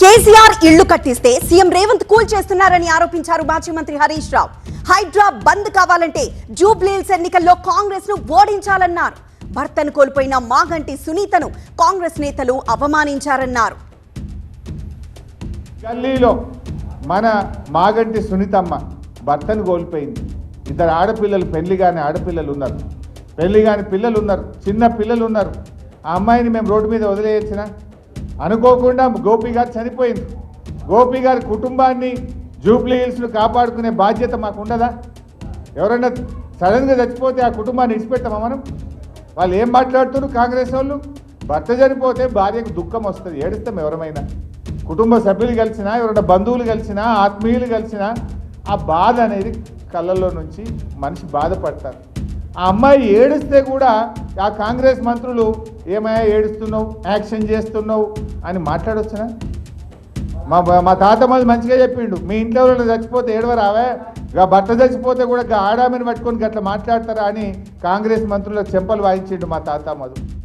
కేసీఆర్ ఇళ్ళు కట్టిస్తే CM Revanth cool చేస్తున్నారని ఆరోపించారు మాజీ మంత్రి హరీష్ రావు. హైడ్రా బంద్ కావాలంటే జూబ్లీహిల్స్ ఎన్నికల్లో కాంగ్రెస్ను ఓడించాలన్నారు. భర్తను కోల్పోయిన మాగంటి సునీతను కాంగ్రెస్ నేతలు అవమానించారన్నారు. గల్లీలో మన మాగంటి సునీతమ్మ భర్తను కోల్పోయింది. ఇద్దరు ఆడపిల్లలు పెళ్ళి కాని ఆడపిల్లలు ఉన్నారు. పెళ్ళి కాని పిల్లలు ఉన్నారు చిన్న పిల్లలు ఉన్నారు. ఆ అమ్మాయిని మేము రోడ్డు మీద వదిలేయచ్చిన? అనుకోకుండా గోపి గారు చనిపోయింది. గోపి గారి కుటుంబాన్ని జూబ్లీ హిల్స్ను కాపాడుకునే బాధ్యత మాకు ఉండదా ఎవరైనా సడన్గా చచ్చిపోతే ఆ కుటుంబాన్ని ఇడిచిపెట్టామా మనం? వాళ్ళు ఏం మాట్లాడుతున్నారు కాంగ్రెస్ వాళ్ళు? భర్త చనిపోతే భార్యకు దుఃఖం వస్తుంది. ఏడుస్తాం ఎవరమైనా. కుటుంబ సభ్యులు కలిసినా ఎవరైనా బంధువులు కలిసినా ఆత్మీయులు కలిసినా ఆ బాధ అనేది కళ్ళల్లో నుంచి మనిషి బాధపడతారు. ఆ అమ్మాయి ఏడిస్తే కూడా ఆ కాంగ్రెస్ మంత్రులు ఏమయ్యా ఏడుస్తున్నావు? యాక్షన్ చేస్తున్నావు? అని మాట్లాడొచ్చునా? మా మా తాత మళ్ళీ మంచిగా చెప్పిండు. మీ ఇంట్లో చచ్చిపోతే ఏడవరావే? ఇక భర్త చచ్చిపోతే కూడా ఆడామిని పట్టుకొని గట్లా మాట్లాడతారా అని కాంగ్రెస్ మంత్రులకు చెంపలు వాయించిండు మా తాత మధు